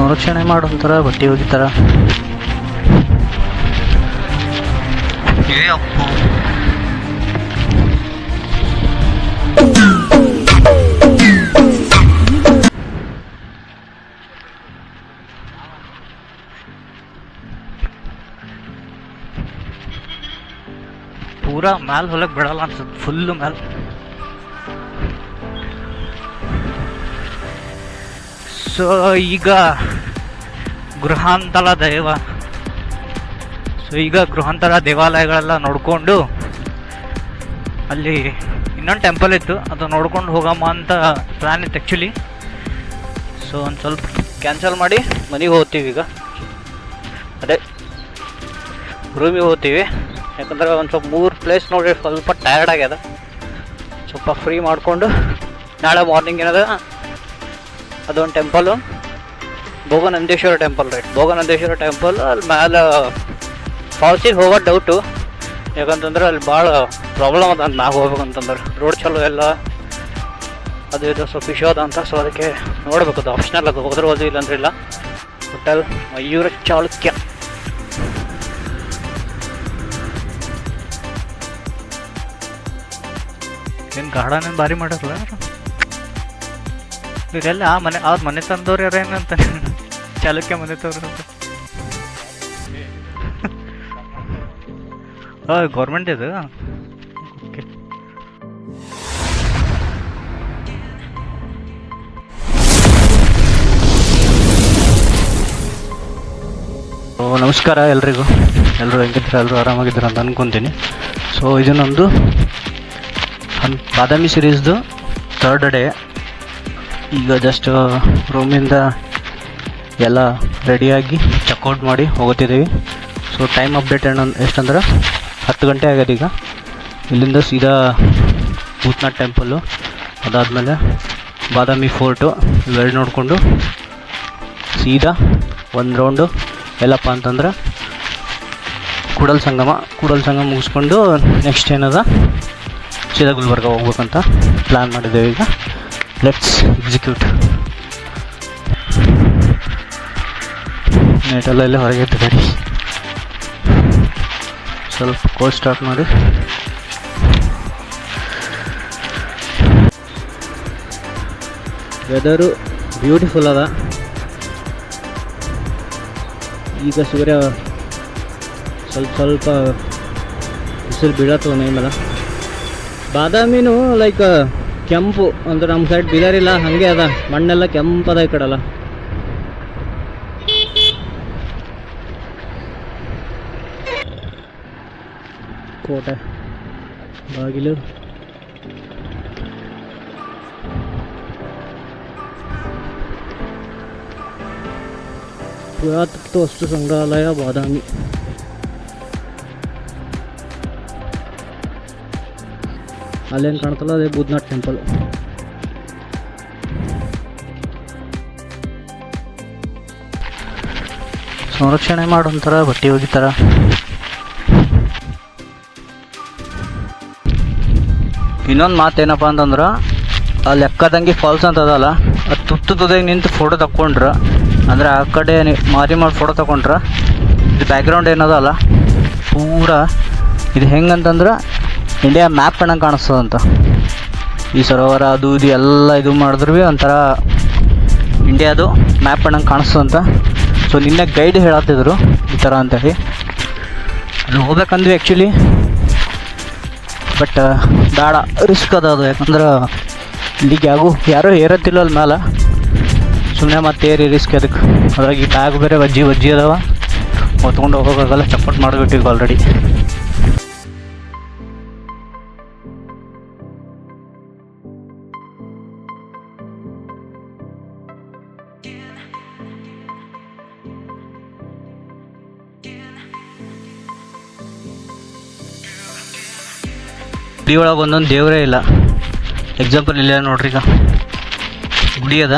ಸಂರಕ್ಷಣೆ ಮಾಡೋಂಥರ ಬಟ್ಟೆ ಒಗಿತಾರ ಪೂರಾ ಮ್ಯಾಲ್ ಹೊಲಕ್ ಬಿಡಲ್ಲ ಅನ್ಸುತ್ತೆ ಫುಲ್ ಮ್ಯಾಲ್. ಸೊ, ಈಗ ಗೃಹಾಂತರ ದೇವ. ಸೊ, ಈಗ ಗೃಹಾಂತರ ದೇವಾಲಯಗಳೆಲ್ಲ ನೋಡಿಕೊಂಡು ಅಲ್ಲಿ ಇನ್ನೊಂದು ಟೆಂಪಲ್ ಇತ್ತು. ಅದು ನೋಡ್ಕೊಂಡು ಹೋಗಮ್ಮ ಅಂತ ಪ್ಲ್ಯಾನ್ ಇತ್ತು ಆ್ಯಕ್ಚುಲಿ ಸೊ, ಒಂದು ಸ್ವಲ್ಪ ಕ್ಯಾನ್ಸಲ್ ಮಾಡಿ ಮನೆಗೆ ಹೋಗ್ತೀವಿ ಈಗ. ಅದೇ ರೂಮಿಗೆ ಹೋಗ್ತೀವಿ. ಯಾಕಂದ್ರೆ ಒಂದು ಸ್ವಲ್ಪ ಮೂರು ಪ್ಲೇಸ್ ನೋಡಿ ಸ್ವಲ್ಪ ಟಯರ್ಡ್ ಆಗ್ಯದ ಸ್ವಲ್ಪ ಫ್ರೀ ಮಾಡಿಕೊಂಡು ನಾಳೆ ಮಾರ್ನಿಂಗ್ ಏನದ ಅದೊಂದು temple Bhoganandeshwara temple right Bhoganandeshwara temple ಅಲ್ಲಿ ಮೇಲೆ ಫಾಲ್ಸಿಗೆ ಹೋಗೋ ಡೌಟು ಯಾಕಂತಂದ್ರೆ ಅಲ್ಲಿ ಭಾಳ ಪ್ರಾಬ್ಲಮ್ ಅದ ನಾವು ಹೋಗ್ಬೇಕಂತಂದ್ರೆ ರೋಡ್ ಚಲೋ ಎಲ್ಲ ಅದು ಇದು ಸ್ವಲ್ಪ ಇಶ್ಯೂ ಅದ ಅಂತ ಸೊ ಅದಕ್ಕೆ ನೋಡ್ಬೇಕು ಅದು ಆಪ್ಷನಲ್ ಅದು ಹೋದ್ರೆ ಇಲ್ಲಾಂದ್ರೆ ಇಲ್ಲ ಹೋಟೆಲ್ ಮಯೂರ ಚಾಲುಕ್ಯ ಏನು ಗಾರ್ಡನ್ ಏನು ಭಾರಿ ಮಾಡಿರಲ್ಲ ಇವರೆಲ್ಲ ಆ ಮನೆ, ಅವ್ರ ಮನೆ ತಂದವ್ರು ಯಾರ ಏನಂತ? ಚಾಲುಕ್ಯ ಮನೆ ತವ್ರು ಅಂತ. ಗೌರ್ಮೆಂಟ್ ಇದು? ನಮಸ್ಕಾರ ಎಲ್ರಿಗೂ. ಎಲ್ಲರೂ ಹೆಂಗಿದ್ರೆ ಎಲ್ಲರೂ ಆರಾಮಾಗಿದ್ದಾರೆ ಅಂತ ಅನ್ಕೊತೀನಿ. ಸೊ ಇದು ನಮ್ಮದು ಬಾದಾಮಿ ಸಿರೀಸ್ದು ಥರ್ಡ್ ಡೇ ಈಗ ಜಸ್ಟ್ ರೂಮಿಂದ ಎಲ್ಲ ರೆಡಿಯಾಗಿ ಚೆಕ್ಔಟ್ ಮಾಡಿ ಹೋಗುತ್ತಿದ್ದೀವಿ. ಸೊ ಟೈಮ್ ಅಪ್ಡೇಟ್ ಏನ ಎಷ್ಟಂದ್ರೆ? ಹತ್ತು ಗಂಟೆ ಆಗ್ಯದ ಈಗ. ಇಲ್ಲಿಂದ ಸೀದಾ ಭೂತ್ನಾಥ್ ಟೆಂಪಲ್ಲು ಅದಾದಮೇಲೆ ಬಾದಾಮಿ ಫೋರ್ಟು ಇವೆರಡು ನೋಡಿಕೊಂಡು ಸೀದಾ ಒಂದು ರೌಂಡು ಎಲ್ಲಪ್ಪ ಅಂತಂದ್ರೆ ಕೂಡಲ್ ಸಂಗಮ ಕೂಡಲ್ ಸಂಗಮ ಮುಗಿಸ್ಕೊಂಡು ನೆಕ್ಸ್ಟ್ ಏನದ? ಸೀದಾ ಗುಲ್ಬರ್ಗ ಹೋಗ್ಬೇಕಂತ ಪ್ಲ್ಯಾನ್ ಮಾಡಿದ್ದೇವೆ ಈಗ. ಲೆಟ್ಸ್ ಎಕ್ಸಿಕ್ಯೂಟ್ ನೆಟೆಲ್ಲ ಇಲ್ಲೇ ಹೊರಗೆ ಇತ್ತು ಗಾಡಿ. ಸ್ವಲ್ಪ ಕೋಲ್ ಸ್ಟಾರ್ಟ್ ಮಾಡಿ. ವೆದರು ಬ್ಯೂಟಿಫುಲ್ ಅದ. ಈಗ ಸೂರ್ಯ ಸ್ವಲ್ಪ ಸ್ವಲ್ಪ ಬಿಸಿಲು ಬೀಳತ್ತವ ಮೇಲೆ. ಬಾದಾಮಿನೂ ಲೈಕ್ ಕೆಂಪು ಅಂದ್ರೆ ನಮ್ಮ ಸೈಡ್ ಬಿದರಿಲ್ಲ ಹಂಗೆ ಅದ. ಮಣ್ಣೆಲ್ಲ ಕೆಂಪದ ಈ ಕಡೆಲ್ಲ ಕೋಟೆ. ಬಾಗಿಲು. ಪುರಾತತ್ವ ವಸ್ತು ಸಂಗ್ರಹಾಲಯ, ಬಾದಾಮಿ. ಅಲ್ಲೇನು ಕಾಣ್ತಲ್ಲ, ಅದೇ ಬುದ್ಧನಾಥ್ ಟೆಂಪಲ್ ಸಂರಕ್ಷಣೆ ಮಾಡೋಂಥರ ಬಟ್ಟೆ ಒಗಿತಾರ. ಇನ್ನೊಂದು ಮಾತೇನಪ್ಪ ಅಂತಂದ್ರೆ, ಆ ಲೆಕ್ಕದಂಗೆ ಫಾಲ್ಸ್ ಅಂತ ಅದಲ್ಲ ಅದು ತುತ್ತು ತುದಿಗೆ ನಿಂತು ಫೋಟೋ ತಕ್ಕೊಂಡ್ರೆ, ಅಂದರೆ ಆ ಕಡೆ ಮಾರಿ ಮಾಡಿ ಫೋಟೋ ತಗೊಂಡ್ರ ಇದು ಬ್ಯಾಕ್ಗ್ರೌಂಡ್ ಏನದಲ್ಲ, ಪೂರ ಇದು ಹೆಂಗಂತಂದ್ರೆ ಇಂಡಿಯಾ ಮ್ಯಾಪ್ ಕಣಂಗೆ ಕಾಣಿಸ್ತದಂತ. ಈ ಸರೋವರ ಅದು ಇದು ಎಲ್ಲ ಇದು ಮಾಡಿದ್ರು ಭೀ ಒಂಥರ ಇಂಡಿಯಾದು ಮ್ಯಾಪ್ ಕಣಂಗೆ ಕಾಣಿಸ್ತದಂತ. ಸೊ ನಿನ್ನೆ ಗೈಡ್ ಹೇಳತ್ತಿದ್ರು ಈ ಥರ ಅಂತೇಳಿ ಅಲ್ಲಿ ಹೋಗ್ಬೇಕಂದ್ವಿ ಆ್ಯಕ್ಚುಲಿ ಬಟ್ ಬೇಡ ರಿಸ್ಕ್ ಅದ ಅದು. ಯಾಕಂದ್ರೆ ಇಲ್ಲಿಗೆ ಯಾಗೂ, ಯಾರೂ ಏರತ್ತಿಲ್ಲ ಅಲ್ಲಿ ಮೇಲೆ ಸುಮ್ಮನೆ ಮತ್ತೆ ಏರಿ ರಿಸ್ಕ್ ಅದಕ್ಕೆ ಅದ್ರಾಗ ಈ ಬ್ಯಾಗ್ ಬೇರೆ ವಜ್ಜಿ ವಜ್ಜಿ ಅದಾವ. ಹೊತ್ಕೊಂಡು ಹೋಗೋಕ್ಕಾಗಲ್ಲ ಚಪ್ಪಟ್ ಮಾಡಿಬಿಟ್ಟಿವಿ ಆಲ್ರೆಡಿ ಗುಡಿ ಒಳಗೆ ಒಂದೊಂದು ದೇವರೇ ಇಲ್ಲ. ಎಕ್ಸಾಂಪಲ್ ಇಲ್ಲ ನೋಡ್ರಿ ಈಗ. ಗುಡಿ ಅದ.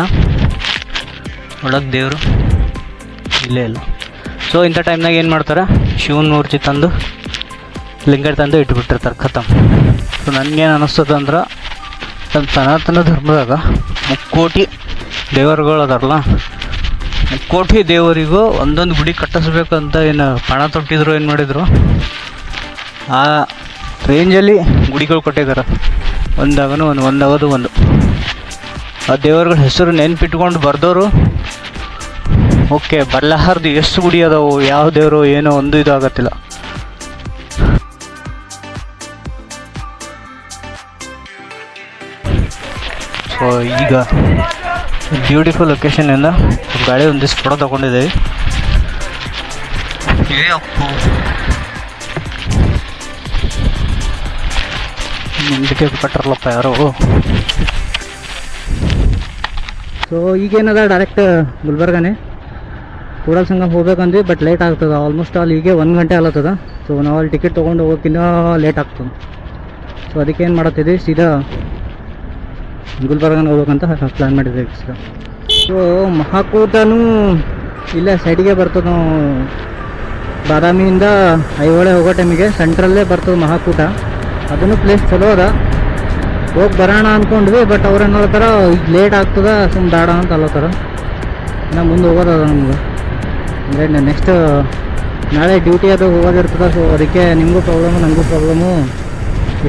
ಒಳಗೆ ದೇವರು ಇಲ್ಲೇ ಇಲ್ಲ. ಸೊ ಇಂಥ ಟೈಮ್ನಾಗ ಏನು ಮಾಡ್ತಾರೆ? ಶಿವನ ಮೂರ್ತಿ ತಂದು ಲಿಂಗ ತಂದು ಇಟ್ಬಿಟ್ಟಿರ್ತಾರೆ ಖತಮ್. ಸೊ ನನಗೇನು ಅನ್ನಿಸ್ತದೆ ಅಂದ್ರೆ ನಮ್ಮ ಸನಾತನ ಧರ್ಮದಾಗ ಮುಕ್ಕೋಟಿ ದೇವರುಗಳು ಅದಾರಲ್ಲ. ಮುಕ್ಕೋಟಿ ದೇವರಿಗೂ ಒಂದೊಂದು ಗುಡಿ ಕಟ್ಟಿಸ್ಬೇಕು ಅಂತ ಏನು ಪಣ ತೊಟ್ಟಿದ್ರು, ಏನು ಮಾಡಿದರು? ಆ ರೇಂಜಲ್ಲಿ ಗುಡಿಗಳು ಕೊಟ್ಟಿದ್ದಾರೆ. ಒಂದಾಗನು ಒಂದು ಒಂದಾಗೋದು ಒಂದು. ಆ ದೇವರುಗಳ ಹೆಸರು ನೆನ್ಪಿಟ್ಕೊಂಡು ಬರ್ದವರು ಓಕೆ ಬರ್ಲಾರ್ದು ಎಷ್ಟು ಗುಡಿ ಅದಾವು, ಯಾವ ದೇವರು, ಏನೋ ಒಂದು ಇದು ಆಗತ್ತಿಲ್ಲ. ಸೊ ಈಗ ಬ್ಯೂಟಿಫುಲ್ ಲೊಕೇಶನಿಂದ ಗಾಡಿ ಒಂದಿಷ್ಟು ಫೋಟೋ ತಗೊಂಡಿದ್ದೀವಿ. ಮುಂದಕ್ಕೆ ಕಟ್ಟರಲ್ಲಪ್ಪ ಯಾರೋ ಸೊ ಈಗೇನದ ಡೈರೆಕ್ಟ್ ಗುಲ್ಬರ್ಗಾನೆ. ಕೂಡಲ್ ಸಂಘ ಹೋಗ್ಬೇಕಂದ್ವಿ ಬಟ್ ಲೇಟ್ ಆಗ್ತದೆ. ಆಲ್ಮೋಸ್ಟ್ ಅಲ್ಲಿ ಈಗ ಒಂದು ಗಂಟೆ ಆಗ್ಲತ್ತದ ಸೊ ನಾವು ಅಲ್ಲಿ ಟಿಕೆಟ್ ತೊಗೊಂಡು ಹೋಗೋಕ್ಕಿಂತ ಲೇಟ್ ಆಗ್ತದೆ. ಸೊ ಅದಕ್ಕೆ ಏನು ಮಾಡತ್ತಿದ್ವಿ? ಸೀದಾ ಗುಲ್ಬರ್ಗನ ಹೋಗ್ಬೇಕಂತ ಪ್ಲ್ಯಾನ್ ಮಾಡಿದ್ವಿ ಸರ್ ಸೊ ಮಹಾಕೂಟನೂ ಇಲ್ಲ ಸೈಡಿಗೆ ಬರ್ತದೆ ನಾವು. ಬಾದಾಮಿಯಿಂದ ಐಹೊಳೆ ಹೋಗೋ ಟೈಮಿಗೆ ಸೆಂಟ್ರಲ್ಲೇ ಬರ್ತದೆ ಮಹಾಕೂಟ. ಅದನ್ನು ಪ್ಲೇಸ್ ಚಲೋ ಅದ. ಹೋಗಿ ಬರೋಣ ಅಂದ್ಕೊಂಡ್ವಿ ಬಟ್ ಅವ್ರು ಹೇಳ್ತಾರ ಈಗ ಲೇಟ್ ಆಗ್ತದ ಸುಮ್ಮನೆ ಬೇಡ ಅಂತ ಅಲ್ಲತ್ತಾರ ಇನ್ನು ಮುಂದೆ ಹೋಗೋದದ ನಮ್ಗೆ ಅಂದರೆ ನೆಕ್ಸ್ಟ್ ನಾಳೆ ಡ್ಯೂಟಿ ಅದು ಹೋಗೋದಿರ್ತದೆ ಸೊ ಅದಕ್ಕೆ ನಿಮಗೂ ಪ್ರಾಬ್ಲಮು ನನಗೂ ಪ್ರಾಬ್ಲಮು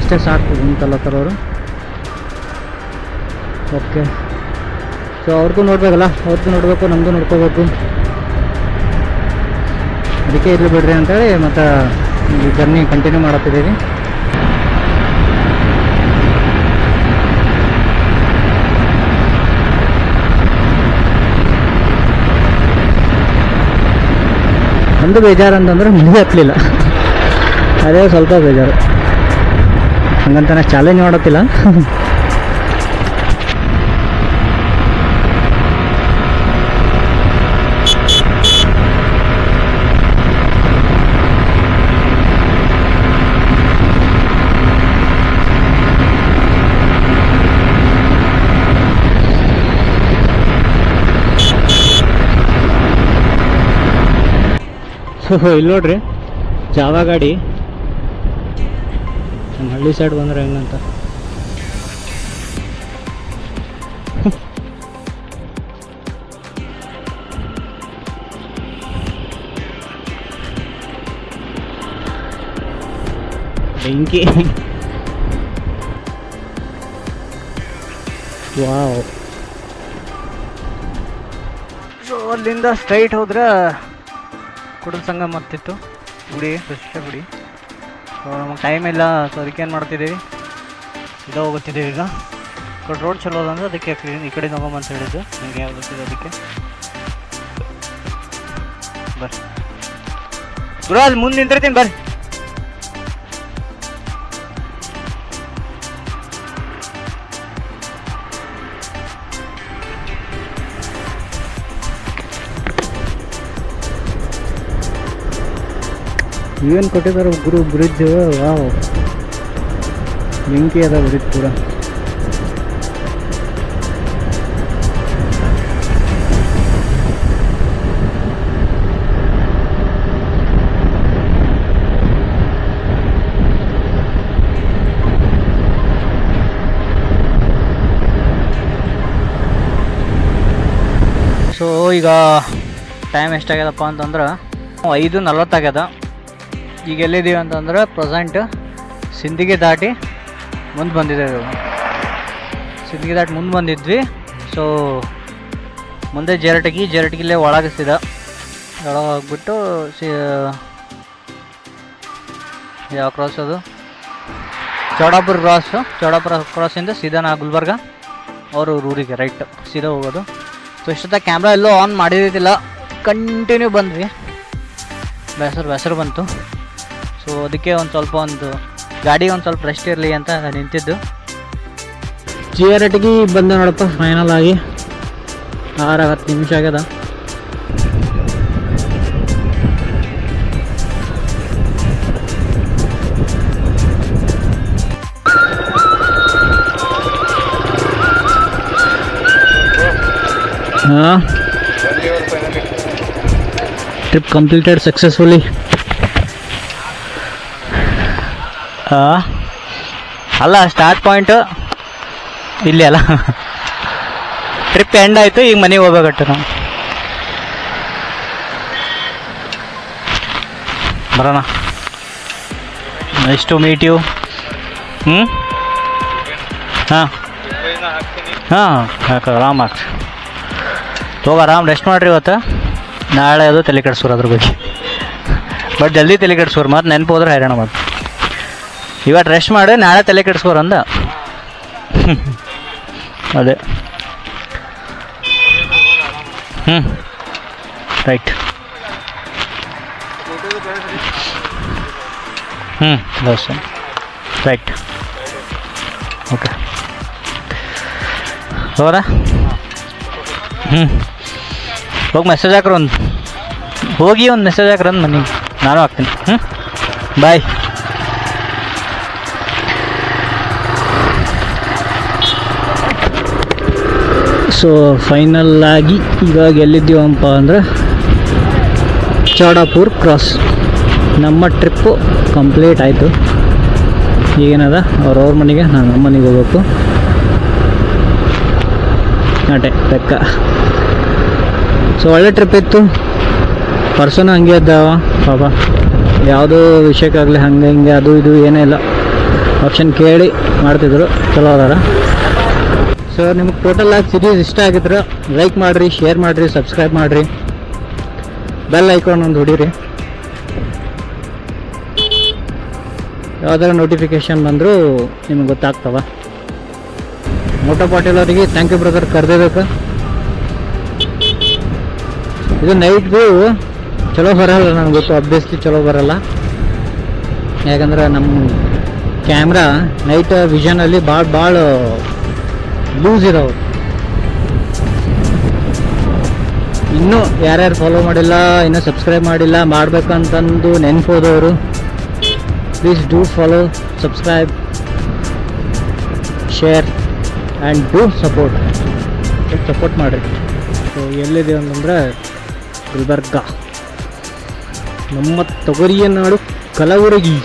ಇಷ್ಟೇ ಸಾಕು ಅಂತ ಅಲ್ಲತ್ತಾರ ಅವರು. ಓಕೆ ಸೊ ಅವ್ರಿಗೂ ನೋಡ್ಬೇಕಲ್ಲ ಅವ್ರಿಗೂ ನೋಡಬೇಕು ನಮಗೂ ನೋಡ್ಕೋಬೇಕು. ಅದಕ್ಕೆ ಇರಲಿ ಬಿಡ್ರಿ ಅಂತೇಳಿ ಮತ್ತು ಈ ಜರ್ನಿ ಕಂಟಿನ್ಯೂ ಮಾಡತ್ತಿದ್ದೀವಿ. ಒಂದು ಬೇಜಾರು ಅಂತಂದ್ರೆ ಮನೆ ಹತ್ತಲಿಲ್ಲ ಅದೇ ಸ್ವಲ್ಪ ಬೇಜಾರು. ಹಂಗಂತ ಚಾಲೆಂಜ್ ಮಾಡತ್ತಿಲ್ಲ. ಇಲ್ಲಿ ನೋಡ್ರಿ ಜಾವ ಗಾಡಿ. ನಮ್ಮ ಹಳ್ಳಿ ಸೈಡ್ ಬಂದ್ರೆ ಹೆಂಗಂತ. ಬೆಂಕಿ. ವಾವ್. ಅಲ್ಲಿಂದ ಸ್ಟ್ರೈಟ್ ಹೋದ್ರೆ ಕುಡಲ ಸಂಘ ಮತ್ತಿತ್ತು. ಗುಡಿ. ಕೃಷ್ಣ ಗುಡಿ. ಸೊ ನಮಗೆ ಟೈಮ್ ಇಲ್ಲ ಸೊ ಅದಕ್ಕೆ ಏನು ಮಾಡ್ತಿದ್ದೀವಿ ಇದು ಹೋಗುತ್ತಿದ್ದೀವಿ ಈಗ. ಕಡೆ ರೋಡ್ ಚಲೋ ಅದ ಅಂದ್ರೆ ಅದಕ್ಕೆ ಈ- ಈ ಕಡೆ ಅಂತ ಹೇಳಿದ್ದು. ನನಗೆ ಯಾವ್ದು ಗೊತ್ತಿದೆ ಅದಕ್ಕೆ. ಬರ್ರಿ. ಗುರು ಅಲ್ಲಿ ಮುಂದೆ ನಿಂತಿರ್ತೀನಿ ಬರ್ರಿ. ಏನು ಕೊಟ್ಟಿದ್ದಾರೆ ಗುರು ಬ್ರಿಡ್ಜ್ ವಾವ್. ಬೆಂಕಿ ಅದ ಬ್ರಿಡ್ಜ್ ಕೂಡ ಸೊ ಈಗ ಟೈಮ್ ಎಷ್ಟಾಗ್ಯದಪ್ಪ ಅಂತಂದ್ರೆ, ಐದು ನಲ್ವತ್ತಾಗ್ಯದ. ಈಗ ಎಲ್ಲಿದ್ದೀವಿ ಅಂತಂದ್ರೆ ಪ್ರೆಸೆಂಟ್ ಸಿಂದಿಗೆ ದಾಟಿ ಮುಂದೆ ಬಂದಿದ್ದೇವೆ ಸಿಂದಿಗೆ ದಾಟಿ ಮುಂದೆ ಬಂದಿದ್ವಿ. ಸೊ ಮುಂದೆ ಜರಟಗಿ ಜರಟಗಿಲ್ಲೇ ಒಳಗಿಸಿದ. ಒಳಗೆ ಹೋಗ್ಬಿಟ್ಟು ಸಿ, ಯಾವ ಕ್ರಾಸ್ ಅದು? ಚೌಡಾಪುರ ಕ್ರಾಸ್ ಚೌಡಾಪುರ ಕ್ರಾಸಿಂದ ಸೀದಾ ನಾ ಗುಲ್ಬರ್ಗ, ಅವರು ಊರಿಗೆ ರೈಟ್ ಸೀದಾ ಹೋಗೋದು. ಸೊ ಇಷ್ಟೊತ್ತ ಕ್ಯಾಮ್ರಾ ಎಲ್ಲೋ ಆನ್ ಮಾಡಿದ್ದಿಲ್ಲ ಕಂಟಿನ್ಯೂ ಬಂದ್ವಿ. ಬೇಸರು ಬೇಸರು ಬಂತು. ಸೊ ಅದಕ್ಕೆ ಒಂದು ಸ್ವಲ್ಪ ಒಂದು ಗಾಡಿ ಒಂದು ಸ್ವಲ್ಪ ರೆಸ್ಟ್ ಇರಲಿ ಅಂತ ನಿಂತಿದ್ದು. ಜಿ ಆರ್ ಎಟ್ಗೆ ಬಂದೆ ನೋಡಪ್ಪ ಫೈನಲ್ ಆಗಿ. ಆರ ಹತ್ತು ನಿಮಿಷ ಆಗ್ಯದ. ಟ್ರಿಪ್ ಕಂಪ್ಲೀಟೆಡ್ ಸಕ್ಸಸ್ಫುಲಿ ಅಲ್ಲ ಸ್ಟಾರ್ಟ್ ಪಾಯಿಂಟ್ ಇಲ್ಲಿ ಅಲ್ಲ. ಟ್ರಿಪ್ ಎಂಡ್ ಆಯಿತು, ಈಗ ಮನೆಗೆ ಹೋಗ್ಬೇಕಟ್ಟು ನಾವು. ಬರೋಣ. ಎಷ್ಟು ಮೀಟ್ ಯು ಹ್ಞೂ ಹಾಂ. ಹಾಂ ಯಾಕೆ ಆರಾಮ್ ಹಾಕ್. ಹೋಗ, ಆರಾಮ್ ರೆಸ್ಟ್ ಮಾಡ್ರಿ ಇವತ್ತು. ನಾಳೆ ಅದು ತಲೆ ಕೆಡಿಸೋರು ಅದ್ರ ಬಗ್ಗೆ. ಬಟ್ ಜಲ್ದಿ ತಲೆ ಕೆಡಿಸೋರು ಮತ್ತು ನೆನಪು ಹೋದ್ರೆ ಹೈರಾಣ ಮತ್ತು ಇವತ್ತು ರೆಸ್ಟ್ ಮಾಡಿ, ನಾಳೆ ತಲೆ ಕೆಡ್ಸ್ಕೋರು ಅಂದ. ಹ್ಞೂ ರೈಟ್ ಹ್ಞೂ ದೋಸೆ ರೈಟ್ ಓಕೆ ಹೋರ ಹ್ಞೂ ಹೋಗಿ ಮೆಸೇಜ್ ಹಾಕ್ರಿ ಒಂದು. ಹೋಗಿ ಒಂದು ಮೆಸೇಜ್ ಹಾಕ್ರಿ ಮನೆಗೆ. ನಾನು ಹಾಕ್ತೀನಿ. ಹ್ಞೂ ಬಾಯ್ ಸೊ ಫೈನಲ್ ಆಗಿ ಇವಾಗ ಎಲ್ಲಿದ್ದೀವಪ್ಪ ಅಂದ್ರೆ ಚಾಡಾಪುರ್ ಕ್ರಾಸ್ ನಮ್ಮ ಟ್ರಿಪ್ಪು ಕಂಪ್ಲೀಟ್ ಆಯಿತು. ಈಗೇನದ ಅವ್ರವ್ರ ಮನೆಗೆ, ನಾನು ನಮ್ಮ ಮನೆಗೆ ಹೋಗ್ಬೇಕು. ಅಟೆ ಲೆಕ್ಕ ಸೊ ಒಳ್ಳೆ ಟ್ರಿಪ್ ಇತ್ತು. ಪರ್ಸನ್ ಹಂಗೆ ಇದ್ದಾವ, ಪಾಪ. ಯಾವುದೋ ವಿಷಯಕ್ಕಾಗಲಿ ಹಂಗೆ ಹಿಂಗೆ, ಅದು ಇದು, ಏನೇ ಇಲ್ಲ. ಆಪ್ಷನ್ ಕೇಳಿ ಮಾಡ್ತಿದ್ರು. ಚಲೋ ಅದಾರ. ಸೊ ನಿಮ್ಗೆ ಟೋಟಲ್ ಆಗಿ ಸಿರೀಸ್ ಇಷ್ಟ ಆಗಿದ್ರೆ ಲೈಕ್ ಮಾಡಿರಿ ಶೇರ್ ಮಾಡಿರಿ ಸಬ್ಸ್ಕ್ರೈಬ್ ಮಾಡಿರಿ. ಬೆಲ್ ಐಕಾನ್ ಒಂದು ಹೊಡೀರಿ. ಯಾವ್ದಾರ ನೋಟಿಫಿಕೇಶನ್ ಬಂದರೂ ನಿಮ್ಗೆ ಗೊತ್ತಾಗ್ತವ. ಮೋಟೋ ಪಾಟೀಲ್ ಅವರಿಗೆ ಥ್ಯಾಂಕ್ ಯು ಬ್ರದರ್ ಕರೆದಿದ್ದಕ್ಕೆ. ಇದು ನೈಟ್ ವ್ಯೂ ಚಲೋ ಬರಲ್ಲ ನನಗೆ ಗೊತ್ತು ಅಬ್ವಿಯಸ್ಲಿ ಚಲೋ ಬರಲ್ಲ. ಯಾಕಂದ್ರೆ ನಮ್ಮ ಕ್ಯಾಮ್ರಾ ನೈಟ್ ವಿಷನಲ್ಲಿ ಭಾಳ ಭಾಳ ಲೂಸ್ ಇದಾವೆ ಇನ್ನೂ ಯಾರ್ಯಾರು ಫಾಲೋ ಮಾಡಿಲ್ಲ, ಇನ್ನೂ ಸಬ್ಸ್ಕ್ರೈಬ್ ಮಾಡಿಲ್ಲ, ಮಾಡಬೇಕಂತಂದು ನೆನ್ಪೋದವರು please do follow subscribe share and do support support ಮಾಡಿರಿ. ಸೊ ಎಲ್ಲಿದೆ ಅಂತಂದ್ರೆ, ಗುಲ್ಬರ್ಗ. ನಮ್ಮ ತೊಗರಿಯ ನಾಡು ಕಲಬುರಗಿ.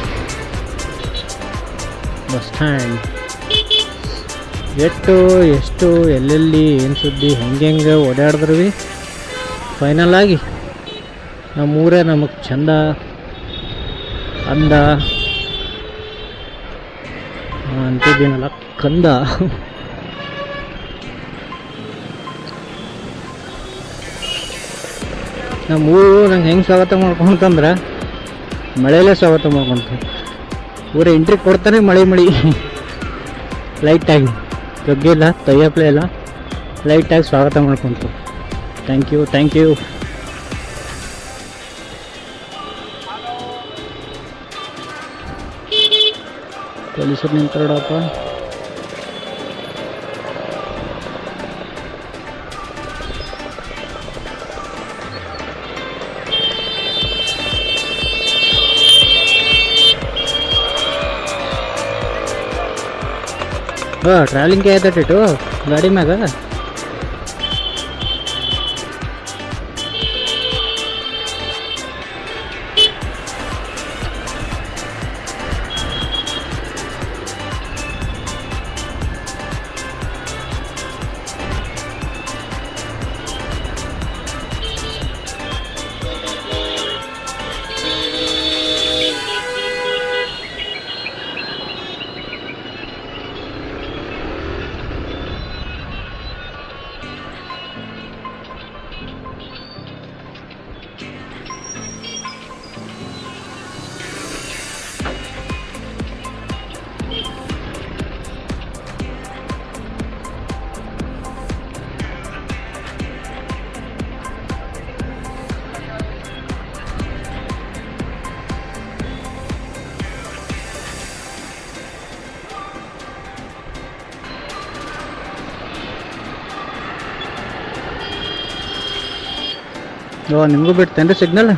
ಬಸ್ ಸ್ಟ್ಯಾಂಡ್ ಎಷ್ಟು ಎಷ್ಟು, ಎಲ್ಲೆಲ್ಲಿ, ಏನು ಸುದ್ದಿ, ಹೆಂಗೆ ಹೆಂಗೆ ಓಡಾಡಿದ್ರು ಭೀ ಫೈನಲ್ ಆಗಿ ನಮ್ಮೂರೇ ನಮಗೆ ಚಂದ, ಅಂದ. ಅಂತಿದ್ದೀನಲ್ಲ, ಕಂದ. ನಮ್ಮ ಊರು ನಂಗೆ ಹೆಂಗೆ ಸ್ವಾಗತ ಮಾಡ್ಕೊಂತಂದ್ರೆ, ಮಳೆಯಲ್ಲೇ ಸ್ವಾಗತ ಮಾಡ್ಕೊಂತ. ಊರ ಎಂಟ್ರಿ ಕೊಡ್ತಾನೆ ಮಳೆ ಮಳಿ. ಲೈಟಾಗಿ ಜಗ್ಗಿಲ್ಲ ತಯ್ಯಪ್ಲೆ ಇಲ್ಲ ಲೈಟಾಗಿ ಸ್ವಾಗತ ಮಾಡ್ಕೊಂತು. ಥ್ಯಾಂಕ್ ಯು ಥ್ಯಾಂಕ್ ಯು ಪೊಲೀಸರು ನಿಂತಾರಡಪ್ಪ ಟ್ರಾವೆಲಿಂಗ್ ಆಯ್ತಟ್ಟಿಟ್ಟು ಗಾಡಿ ಮ್ಯಾಗ? ನಿಮಗೂ ಬಿಡ್ತೇನ್ರಿ ಸಿಗ್ನಲ್